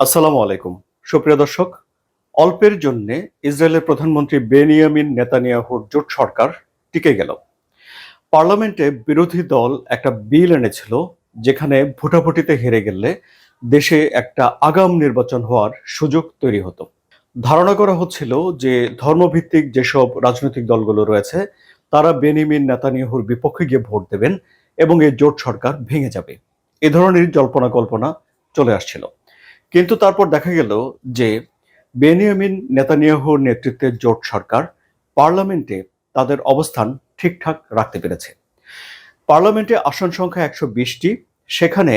আসসালামু আলাইকুম। সুপ্রিয় দর্শক, অল্পের জন্য ইসরায়েলের প্রধানমন্ত্রী বেনিয়ামিন নেতানিয়াহুর জোট সরকার টিকে গেল। পার্লামেন্টে বিরোধী দল একটা বিল এনেছিল, যেখানে ভোটাভুটিতে হেরে গেলে দেশে একটা আগাম নির্বাচন হওয়ার সুযোগ তৈরি হতো। ধারণা করা হচ্ছিল যে ধর্মভিত্তিক যেসব রাজনৈতিক দলগুলো রয়েছে, তারা বেনিমিন নেতানিয়াহুর বিপক্ষে গিয়ে ভোট দেবেন এবং এই জোট সরকার ভেঙে যাবে। এ ধরনের জল্পনা কল্পনা চলে আসছিল। কিন্তু তারপর দেখা গেল যে বেনিয়ামিন নেতানিয়াহুর নেতৃত্বের জোট সরকার পার্লামেন্টে তাদের অবস্থান ঠিকঠাক রাখতে পেরেছে। পার্লামেন্টে আসন সংখ্যা একশো বিশটি, সেখানে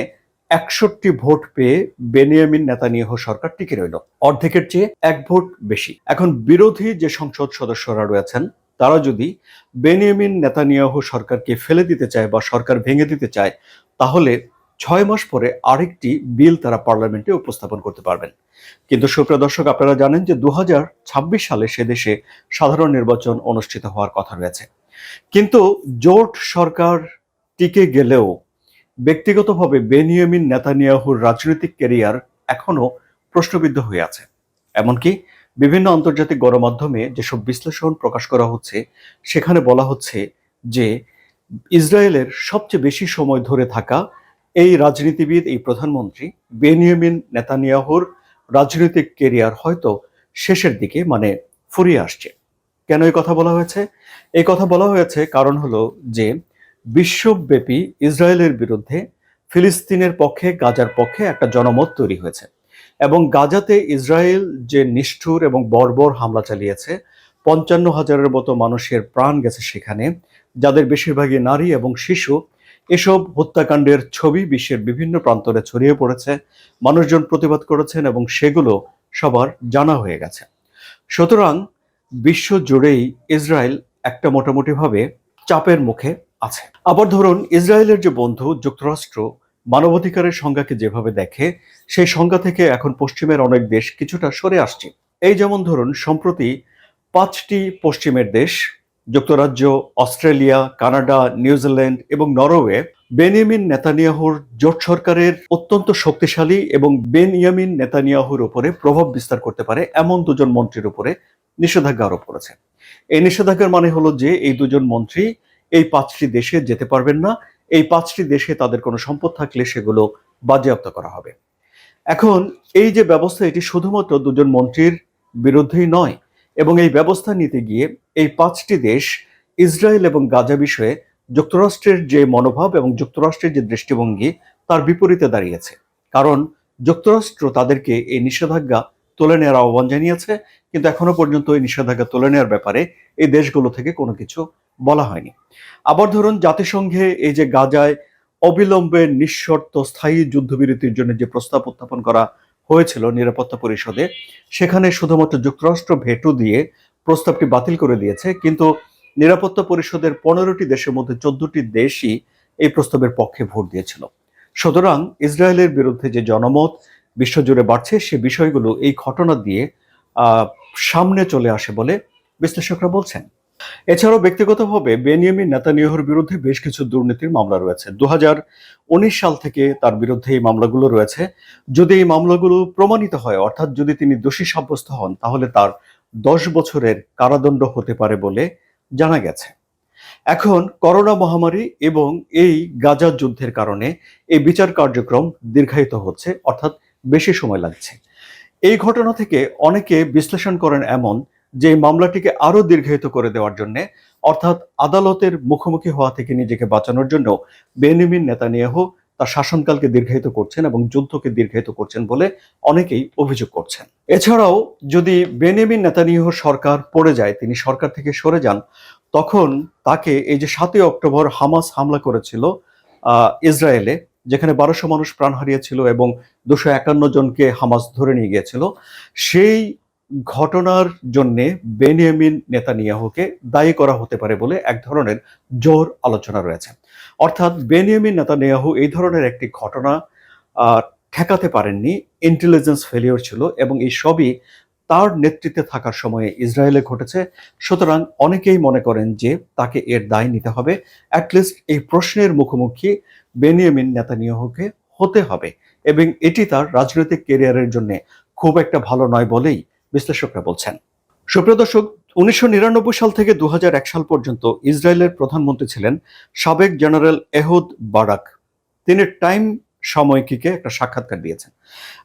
একষট্টি ভোট পেয়ে বেনিয়ামিন নেতানিয়াহু সরকার টিকে রইল। অর্ধেকের চেয়ে এক ভোট বেশি। এখন বিরোধী যে সংসদ সদস্যরা রয়েছেন, তারা যদি বেনিয়ামিন নেতানিয়াহু সরকারকে ফেলে দিতে চায় বা সরকার ভেঙে দিতে চায়, তাহলে ছয় মাস পরে আরেকটি বিল তারা পার্লামেন্টে উপস্থাপন করতে পারবেন। কিন্তু সুপ্রিয় দর্শক, আপনারা জানেন যে দুহাজার ছাব্বিশ সালে সে দেশে সাধারণ নির্বাচন অনুষ্ঠিত হওয়ার কথা রয়েছে। কিন্তু জোট সরকার টিকে গেলেও ব্যক্তিগতভাবে বেনিয়ামিন নেতানিয়াহুর রাজনৈতিক ক্যারিয়ার এখনও প্রশ্নবিদ্ধ হয়ে আছে। এমনকি বিভিন্ন আন্তর্জাতিক গণমাধ্যমে যেসব বিশ্লেষণ প্রকাশ করা হচ্ছে, সেখানে বলা হচ্ছে যে ইসরায়েলের সবচেয়ে বেশি সময় ধরে থাকা এই রাজনীতিবিদ, এই প্রধানমন্ত্রী বেনিয়ামিন নেতানিয়াহুর রাজনৈতিক কেরিয়ার হয়তো শেষের দিকে মানে ফুরিয়ে আসছে। কেন এই কথা বলা হয়েছে? এই কথা বলা হয়েছে কারণ হলো যে বিশ্বব্যাপী ইসরায়েলের বিরুদ্ধে ফিলিস্তিনের পক্ষে, গাজার পক্ষে একটা জনমত তৈরি হয়েছে এবং গাজাতে ইসরায়েল যে নিষ্ঠুর এবং বর্বর হামলা চালিয়েছে, পঞ্চান্ন হাজারের মতো মানুষের প্রাণ গেছে সেখানে, যাদের বেশিরভাগই নারী এবং শিশু। এসব হত্যাকাণ্ডের ছবি বিশ্বের বিভিন্ন প্রান্তরে ছড়িয়ে পড়েছে, মানুষজন প্রতিবাদ করেছেন এবং সেগুলো সবার জানা হয়ে গেছে। সুতরাং বিশ্ব জুড়েই ইসরায়েল একটা মোটামুটিভাবে চাপের মুখে আছে। আবার ধরুন, ইসরায়েলের যে বন্ধু, যুক্তরাষ্ট্র, মানবাধিকারের সংজ্ঞাকে যেভাবে দেখে, সেই সংজ্ঞা থেকে এখন পশ্চিমের অনেক দেশ কিছুটা সরে আসছে। এই যেমন ধরুন, সম্প্রতি পাঁচটি পশ্চিমের দেশ যুক্তরাজ্য, অস্ট্রেলিয়া, কানাডা, নিউজিল্যান্ড এবং নরওয়ে বেনিয়ামিন নেতানিয়াহুর জোট সরকারের অত্যন্ত শক্তিশালী এবং বেনিয়ামিন নেতানিয়াহুর উপরে প্রভাব বিস্তার করতে পারে এমন দুজন মন্ত্রীর উপরে নিষেধাজ্ঞা আরোপ করেছে। এই নিষেধাজ্ঞার মানে হলো যে, এই দুজন মন্ত্রী এই পাঁচটি দেশে যেতে পারবেন না, এই পাঁচটি দেশে তাদের কোনো সম্পদ থাকলে সেগুলো বাজেয়াপ্ত করা হবে। এখন এই যে ব্যবস্থা, এটি শুধুমাত্র দুজন মন্ত্রীর বিরুদ্ধেই নয় এবং এই ব্যবস্থা নিতে গিয়ে এই পাঁচটি দেশ, ইসরায়েল এবং গাজা বিষয়ে যুক্তরাষ্ট্রের যে মনোভাব এবং যুক্তরাষ্ট্রের যে দৃষ্টিভঙ্গি, তার বিপরীতে দাঁড়িয়েছে। কারণ যুক্তরাষ্ট্র তাদেরকে এই নিষেধাজ্ঞা তুলে নেওয়ার আহ্বান জানিয়েছে, কিন্তু এখনও পর্যন্ত এই নিষেধাজ্ঞা তুলে নেওয়ার ব্যাপারে এই দেশগুলো থেকে কোনো কিছু বলা হয়নি। আবার ধরুন, জাতিসংঘে এই যে গাজায় অবিলম্বে নিঃশর্ত স্থায়ী যুদ্ধবিরতির জন্য যে প্রস্তাব উত্থাপন করা হয়েছিল নিরাপত্তা পরিষদে, সেখানে শুধুমাত্র যুক্তরাষ্ট্র ভেটো দিয়ে প্রস্তাবটি বাতিল করে দিয়েছে, কিন্তু নিরাপত্তা পরিষদের পনেরোটি দেশের মধ্যে চোদ্দটি দেশই এই প্রস্তাবের পক্ষে ভোট দিয়েছিল। সুতরাং ইসরায়েলের বিরুদ্ধে যে জনমত বিশ্বজুড়ে বাড়ছে, সে বিষয়গুলো এই ঘটনা দিয়ে সামনে চলে আসে বলে বিশ্লেষকরা বলছেন। এছাড়াও ব্যক্তিগতভাবে বেনিয়ামিন নেতানিয়াহুর বিরুদ্ধে বেশ কিছু দুর্নীতির মামলা রয়েছে। দু সাল থেকে তার বিরুদ্ধে এই মামলাগুলো রয়েছে। যদি এই মামলাগুলো প্রমাণিত হয়, অর্থাৎ যদি তিনি দোষী সাব্যস্ত হন, তাহলে তার দশ বছরের কারাদণ্ড হতে পারে বলে জানা গেছে। এখন করোনা মহামারী এবং এই গাজা যুদ্ধের কারণে এই বিচার কার্যক্রম দীর্ঘায়িত হচ্ছে, অর্থাৎ বেশি সময় লাগছে। এই ঘটনা থেকে অনেকে বিশ্লেষণ করেন এমন যে মামলাটিকে আরও দীর্ঘায়িত করে দেওয়ার জন্য, অর্থাৎ আদালতের মুখোমুখি হওয়া থেকে নিজেকে বাঁচানোর জন্য বেনিমিন নেতানিয়াহু তার শাসনকালকে দীর্ঘায়িত করছেন এবং যুদ্ধকে দীর্ঘায়িত করছেন বলে অনেকেই অভিযোগ করছেন। এছাড়াও যদি বেনিমিন নেতানিয়াহু সরকার পড়ে যায়, তিনি সরকার থেকে সরে যান, তখন তাকে এই যে সাতই অক্টোবর হামাস হামলা করেছিল ইসরায়েলে, যেখানে বারোশো মানুষ প্রাণ হারিয়েছিল এবং দুশো একান্ন জনকে হামাস ধরে নিয়ে গিয়েছিল, সেই ঘটনার জন্যে বেনিয়ামিন নেতানিয়াহুকে দায়ী করা হতে পারে বলে এক ধরনের জোর আলোচনা রয়েছে। অর্থাৎ বেনিয়ামিন নেতানিয়াহু এই ধরনের একটি ঘটনা ঠেকাতে পারেননি। ইন্টেলিজেন্স ফেলিওর ছিল এবং এই সবই তার নেতৃত্বে থাকার সময়ে ইসরায়েলে ঘটেছে। সুতরাং অনেকেই মনে করেন যে তাকে এর দায় নিতে হবে। অ্যাটলিস্ট এই প্রশ্নের মুখোমুখি বেনিয়ামিন নেতানিয়াহুকে হতে হবে এবং এটি তার রাজনৈতিক কেরিয়ারের জন্য খুব একটা ভালো নয় বলেই বিশ্লেষকরা বলছেন। সুপ্রিয় দর্শক, উনিশশো নিরানব্বই সাল থেকে দু হাজার এক সাল পর্যন্ত ইসরায়েলের প্রধানমন্ত্রী ছিলেন সাবেক জেনারেল এহুদ বারাক। তিনি টাইম সাময়িকীকে একটা সাক্ষাৎকার দিয়েছেন।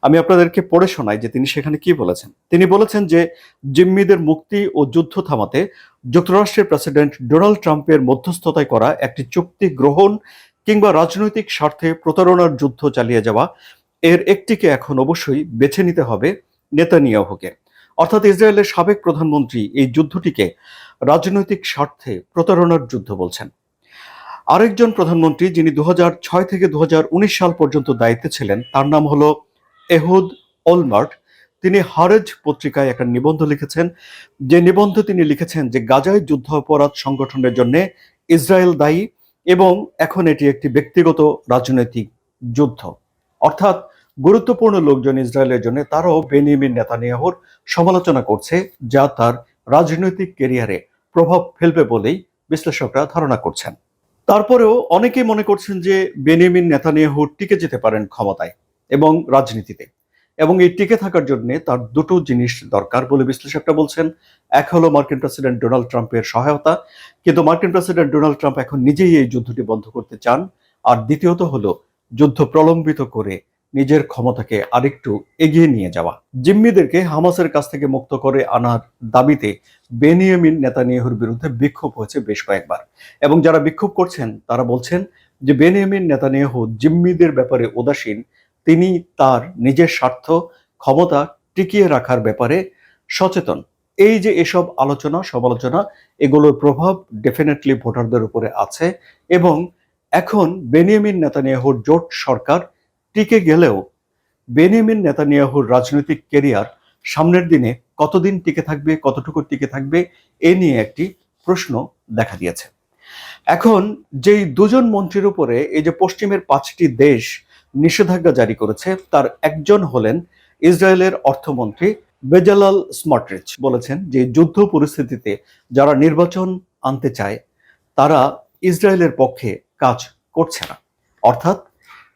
আমি আপনাদেরকে পড়ে শোনাই যে তিনি সেখানে কি বলেছেন। তিনি বলেছেন যে জিম্মিদের মুক্তি ও যুদ্ধ থামাতে যুক্তরাষ্ট্রের প্রেসিডেন্ট ডোনাল্ড ট্রাম্পের মধ্যস্থতায় করা একটি চুক্তি গ্রহণ কিংবা রাজনৈতিক স্বার্থে প্রতারণার যুদ্ধ চালিয়ে যাওয়া, এর একটিকে এখন অবশ্যই বেছে নিতে হবে নেতানিয়াহুকে। অর্থাৎ ইসরায়েলের সাবেক প্রধানমন্ত্রী এই যুদ্ধটিকে রাজনৈতিক স্বার্থে প্রতারণার যুদ্ধ বলছেন। আরেকজন প্রধানমন্ত্রী যিনি দু ছয় থেকে দুহাজার উনিশ সাল পর্যন্ত দায়িত্বে ছিলেন, তার নাম হলো এহুদ অলমার্ট তিনি হারেজ পত্রিকায় একটা নিবন্ধ লিখেছেন, যে নিবন্ধ তিনি লিখেছেন যে গাজায় যুদ্ধ অপরাধ সংগঠনের জন্য ইসরায়েল দায়ী এবং এখন এটি একটি ব্যক্তিগত রাজনৈতিক যুদ্ধ। অর্থাৎ গুরুত্বপূর্ণ লোকজন ইসরায়েলের জন্য তারাও বেনিয়ামিন নেতানিয়াহুর সমালোচনা করছে, যা তার রাজনৈতিক কেরিয়ারে প্রভাব ফেলবে বলেই বিশ্লেষকরা ধারণা করছেন। তারপরেও অনেকেই মনে করছেন যে বেনিয়ামিন নেতানিয়াহু টিকে যেতে পারেন ক্ষমতায় এবং রাজনীতিতে এবং এই টিকে থাকার জন্য তার দুটো জিনিস দরকার বলে বিশ্লেষকরা বলছেন। এক হলো মার্কিন প্রেসিডেন্ট ডোনাল্ড ট্রাম্পের সহায়তা, কিন্তু মার্কিন প্রেসিডেন্ট ডোনাল্ড ট্রাম্প এখন নিজেই এই যুদ্ধটি বন্ধ করতে চান। আর দ্বিতীয়ত হলো যুদ্ধ প্রলম্বিত করে নিজের ক্ষমতাকে আরেকটু এগিয়ে নিয়ে যাওয়া। জিম্মিদেরকে হামাসের কাছ থেকে মুক্ত করে আনার দাবিতে বেনিয়ামিন নেতানিয়াহুর বিরুদ্ধে বিক্ষোভ হয়েছে বেশ কয়েকবার। এবং যারা বিক্ষোভ করছেন, তারা বলছেন যে বেনিয়ামিন নেতানিয়াহু জিম্মিদের ব্যাপারে উদাসীন। তিনি তার নিজের স্বার্থ, ক্ষমতা টিকিয়ে রাখার ব্যাপারে সচেতন। এই যে এসব আলোচনা, সমালোচনা, এগুলোর প্রভাব ডেফিনেটলি ভোটারদের উপরে আছে এবং এখন বেনিয়ামিন নেতানিয়াহুর জোট সরকার টিকে গেলেও বেনিয়ামিন নেতানিয়াহুর রাজনৈতিক কেরিয়ার সামনের দিনে কতদিন টিকে থাকবে, কতটুকু টিকে থাকবে, এ নিয়ে একটি প্রশ্ন দেখা দিয়েছে। এখন যেই দুজন মন্ত্রীর উপরে এই যে পশ্চিমের পাঁচটি দেশ নিষেধাজ্ঞা জারি করেছে, তার একজন হলেন ইসরায়েলের অর্থমন্ত্রী বেজালাল স্মার্টরিচ বলেছেন যে যুদ্ধ পরিস্থিতিতে যারা নির্বাচন আনতে চায়, তারা ইসরায়েলের পক্ষে কাজ করছে না। অর্থাৎ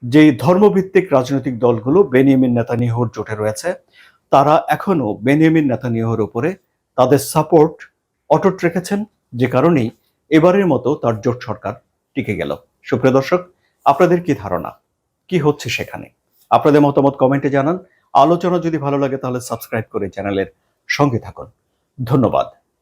যেই ধর্মভিত্তিক রাজনৈতিক দলগুলো বেনিয়ামিন নেতানিয়াহুর জোটে রয়েছে, তারা এখনও বেনিয়ামিন নেতানিয়াহুর উপরে তাদের সাপোর্ট অটুট রেখেছেন, যে কারণেই এবারের মতো তার জোট সরকার টিকে গেল। সুপ্রিয় দর্শক, আপনাদের কি ধারণা? কি হচ্ছে সেখানে? আপনাদের মতামত কমেন্টে জানান। আলোচনা যদি ভালো লাগে তাহলে সাবস্ক্রাইব করে চ্যানেলের সঙ্গে থাকুন। ধন্যবাদ।